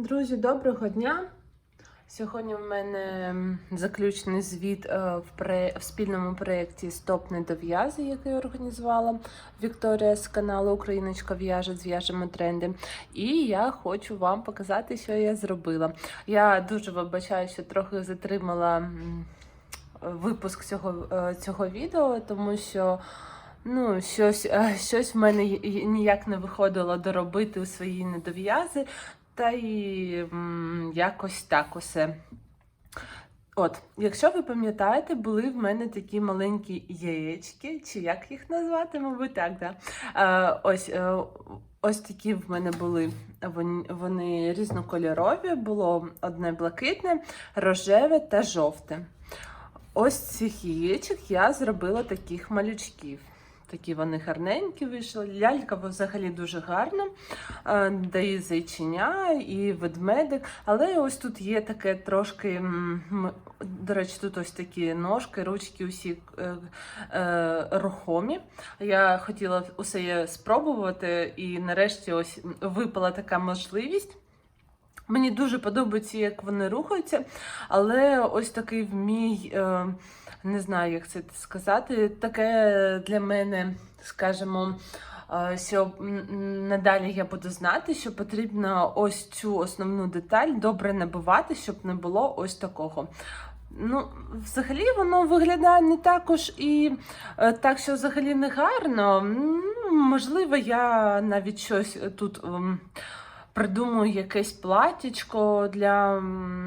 Друзі, доброго дня! Сьогодні в мене заключний звіт е, в, пре... в спільному проєкті Стоп не дов'язи, який організувала Вікторія з каналу Україночка в'яже, зв'яжемо тренди. І я хочу вам показати, що я зробила. Я дуже вибачаю, що трохи затримала випуск цього, е, цього відео, тому що. Ну, щось, е, щось в мене ніяк не виходило доробити у свої недов'язи, та й якось так усе. От, якщо ви пам'ятаєте, були в мене такі маленькі яєчки, чи як їх назвати, мабуть, так, да. Е, ось, е, ось такі в мене були. Вони, вони різнокольорові, було одне блакитне, рожеве та жовте. Ось цих яєчок я зробила таких малючків. Такі вони гарненькі вийшли. Лялька взагалі дуже гарна. Е, Дає зайчиня і ведмедик. Але ось тут є таке трошки. До речі, тут ось такі ножки, ручки усі е, е, рухомі. Я хотіла усе спробувати, і нарешті ось випала така можливість. Мені дуже подобається, як вони рухаються, але ось такий в мій, е, не знаю, як це сказати, таке для мене, скажімо, е, що надалі я буду знати, що потрібно ось цю основну деталь добре набивати, щоб не було ось такого. Ну, взагалі воно виглядає не також і е, так, що взагалі не гарно. Ну, можливо, я навіть щось тут. Придумаю якесь платічко для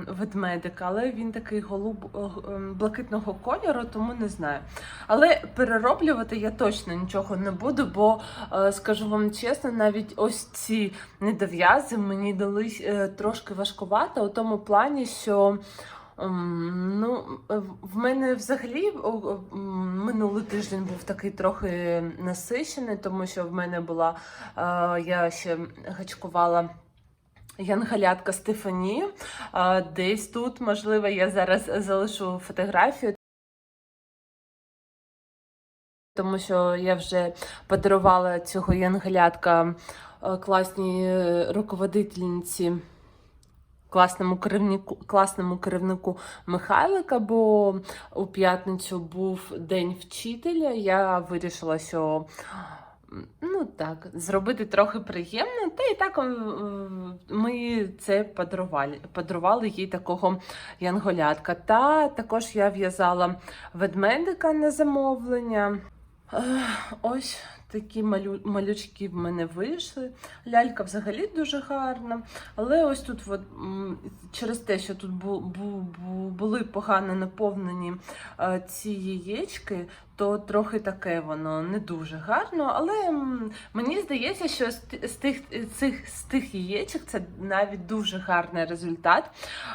ведмедика, але він такий голуб е, м, блакитного кольору, тому не знаю. Але перероблювати я точно нічого не буду, бо е, скажу вам чесно, навіть ось ці недов'язи мені дались е, трошки важкувато у тому плані, що. Ем, Ну, е, в мене взагалі о, м, минулий тиждень був такий трохи насичений, тому що в мене була е, я ще гачкувала. Янгалятка Стефанію. Десь тут, можливо, я зараз залишу фотографію, тому що я вже подарувала цього янгалятка е, класній е, руководительниці. Класному керівнику, класному керівнику Михайлика, бо у п'ятницю був день вчителя. Я вирішила, що ну так, зробити трохи приємно. Та і так ми це подарували, подарували їй такого янголятка. Та також я в'язала ведмедика на замовлення. Ось такі малю, малючки в мене вийшли. Лялька взагалі дуже гарна. Але ось тут, от, через те, що тут бу, бу, бу, були погано наповнені е, ці яєчки, то трохи таке воно не дуже гарно. Але мені здається, що з, тих, цих, з тих яєчок це навіть дуже гарний результат.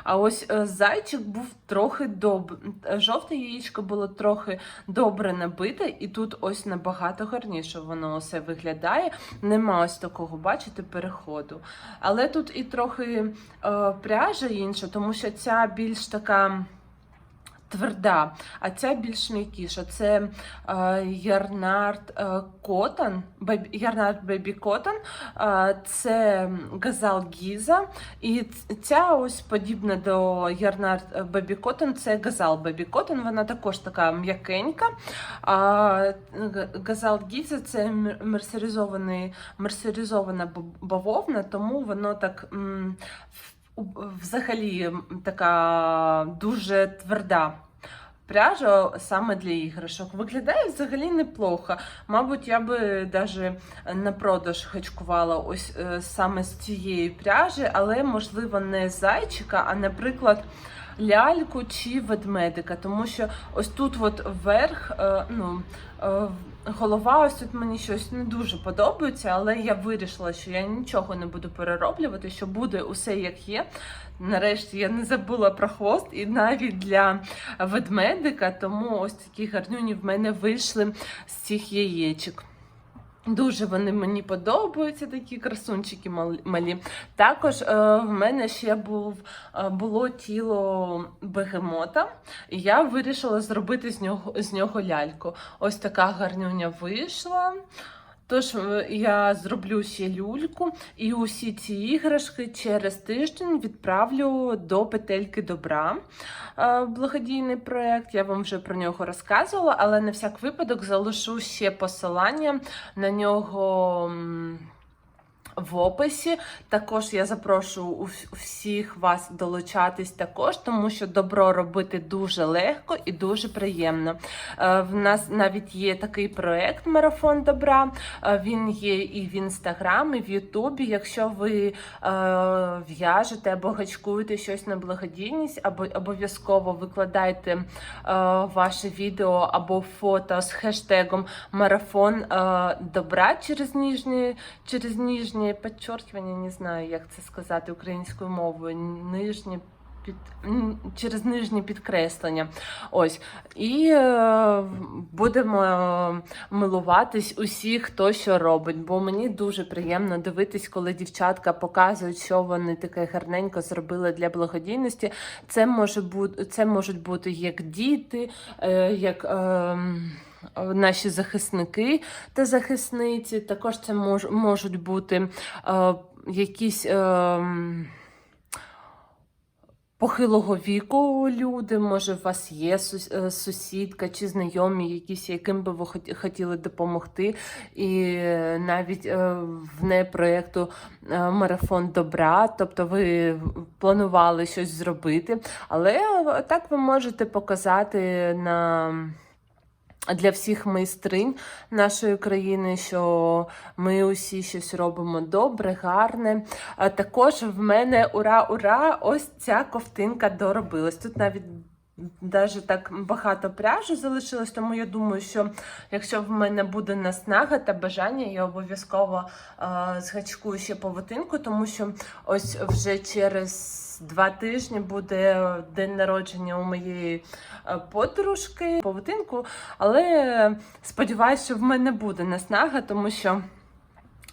А ось е, зайчик був трохи доб... Жовте яєчко було трохи добре набите, і тут ось набагато гарніше воно все виглядає. Нема ось такого, бачите, переходу. Але тут і трохи е, пряжа інша, тому що ця більш така. Тверда, а ця більш м'якіша. Це е, Ярнард е, Бебі- Ярнард Бебі Котон, е, це Газал Гіза. І ця ось подібна до Ярнард Бебі Котон, це Газал Бебі Котон. Вона також така м'якенька. А Газал Гіза це мерсеризована бавовна, тому воно так. Взагалі така дуже тверда пряжа саме для іграшок. Виглядає взагалі неплохо. Мабуть, я би даже на продаж хачкувала ось е, саме з цієї пряжі, але можливо не зайчика, а, наприклад, ляльку чи ведмедика. Тому що ось тут, от вверх, е, ну. Голова, ось тут мені щось не дуже подобається, але я вирішила, що я нічого не буду перероблювати, що буде усе як є. Нарешті я не забула про хвост, і навіть для ведмедика, тому ось такі гарнюні в мене вийшли з цих яєчок. Дуже вони мені подобаються, такі красунчики мал- малі. Також е, в мене ще був, е, було тіло бегемота, і я вирішила зробити з нього, з нього ляльку. Ось така гарнюня вийшла. Тож е, я зроблю ще люльку, і усі ці іграшки через тиждень відправлю до петельки добра. Е, Благодійний проєкт. Я вам вже про нього розказувала, але на всяк випадок залишу ще посилання на нього. В описі також я запрошую всіх вас долучатись також, тому що добро робити дуже легко і дуже приємно. Е, В нас навіть є такий проект Марафон добра. Е, Він є і в інстаграмі, і в Ютубі. Якщо ви е, в'яжете або гачкуєте щось на благодійність, або обов'язково викладайте ваше відео або фото з хештегом Марафон добра через ніжні, через ніжні підчеркування, не знаю, як це сказати українською мовою. Нижні під через нижні підкреслення. Ось. І е, будемо е, милуватись усі, хто що робить. Бо мені дуже приємно дивитись, коли дівчатка показують, що вони таке гарненько зробили для благодійності. Це може бути, це можуть бути як діти, е, як. Е, Наші захисники та захисниці, також це мож, можуть бути е, якісь е, похилого віку люди. Може, у вас є е, сусідка чи знайомі, якісь, яким би ви хот- хотіли допомогти. І навіть е, вне проєкту е, Марафон добра, тобто ви планували щось зробити, але так ви можете показати на. Для всіх майстринь нашої країни, що ми усі щось робимо добре, гарне. Також в мене ура, ура! Ось ця ковтинка доробилась. Тут навіть навіть так багато пряжі залишилось, тому я думаю, що якщо в мене буде наснага та бажання, я обов'язково е, згачкую ще павутинку, тому що ось вже через два тижні буде день народження у моєї е, подружки павутинку, але сподіваюся, що в мене буде наснага, тому що.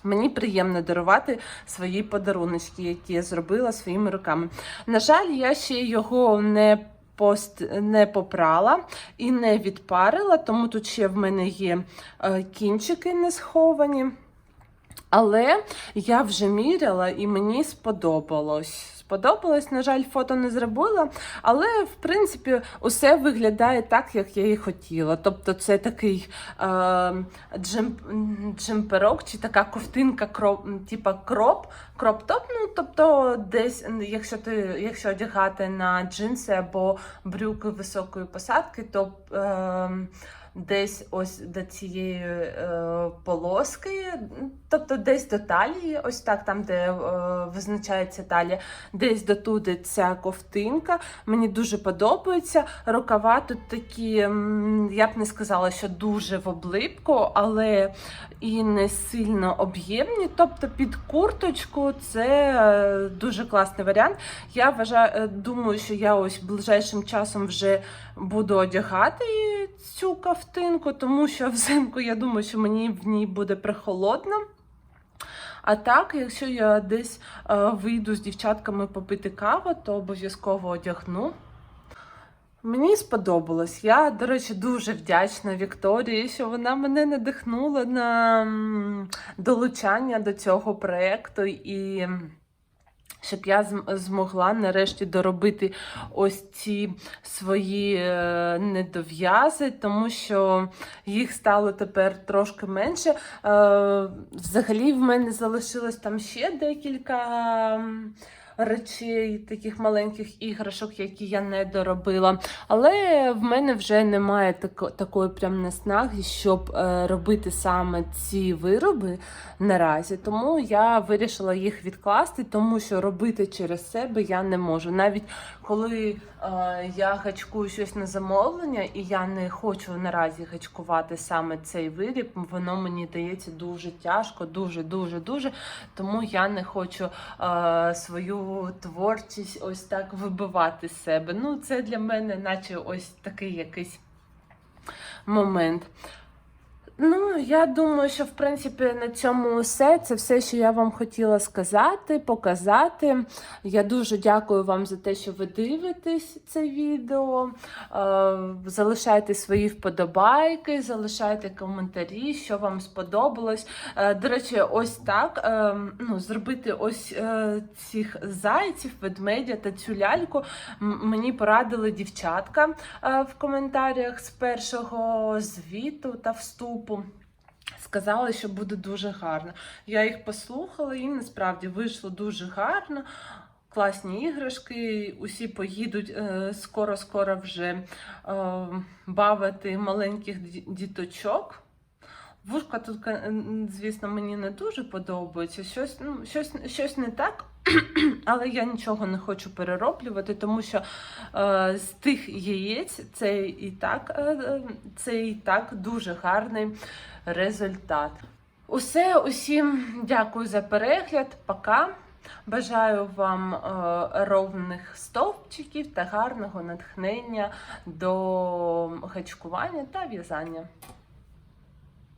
Мені приємно дарувати свої подаруночки, які я зробила своїми руками. На жаль, я ще його не пост не попрала і не відпарила, тому тут ще в мене є е, кінчики не сховані. Але я вже міряла і мені сподобалось. Сподобалось, на жаль, фото не зробила, але в принципі усе виглядає так, як я і хотіла. Тобто, це такий е, джем, джемперок чи така ковтинка, кроп, типа кроп, кроп-топ. Ну, тобто, десь, якщо ти якщо одягати на джинси або брюки високої посадки, то е, десь ось до цієї е, полоски, тобто десь до талії, ось так, там, де е, визначається талія, десь дотуди ця ковтинка. Мені дуже подобається. Рукава тут такі, я б не сказала, що дуже в облипку, але і не сильно об'ємні. Тобто під курточку це е, дуже класний варіант. Я вважаю, е, думаю, що я ось ближайшим часом вже буду одягати цю кафтинку, тому що взимку я думаю, що мені в ній буде прихолодно. А так, якщо я десь е, вийду з дівчатками попити каву, то обов'язково одягну. Мені сподобалось. Я, до речі, дуже вдячна Вікторії, що вона мене надихнула на долучання до цього проєкту і щоб я змогла нарешті доробити ось ці свої е, недов'язи, тому що їх стало тепер трошки менше. Е, взагалі, в мене залишилось там ще декілька. Речей, таких маленьких іграшок, які я не доробила. Але в мене вже немає тако, такої прям наснаги, щоб е, робити саме ці вироби наразі. Тому я вирішила їх відкласти, тому що робити через себе я не можу. Навіть коли е, я гачкую щось на замовлення, і я не хочу наразі гачкувати саме цей виріб, воно мені дається дуже тяжко, дуже, дуже, дуже. Тому я не хочу е, свою творчість ось так вибивати себе. Ну, це для мене, наче ось такий якийсь момент. Ну, я думаю, що в принципі на цьому все. Це все, що я вам хотіла сказати, показати. Я дуже дякую вам за те, що ви дивитесь це відео. Е, Залишайте свої вподобайки, залишайте коментарі, що вам сподобалось. Е, До речі, ось так е, ну, зробити ось цих зайців, ведмедя та цю ляльку мені порадили дівчатка в коментарях з першого звіту та вступу. Сказали, що буде дуже гарно. Я їх послухала, і насправді вийшло дуже гарно. Класні іграшки, усі поїдуть е, скоро-скоро вже е, бавити маленьких діточок. Вушка тут, звісно, мені не дуже подобається. Щось, ну, щось, щось не так, але я нічого не хочу перероблювати, тому що е, з тих яєць це і так, е, е, це і так дуже гарний результат. Усе, усім дякую за перегляд. Пока. Бажаю вам е, ровних стовпчиків та гарного натхнення до гачкування та в'язання.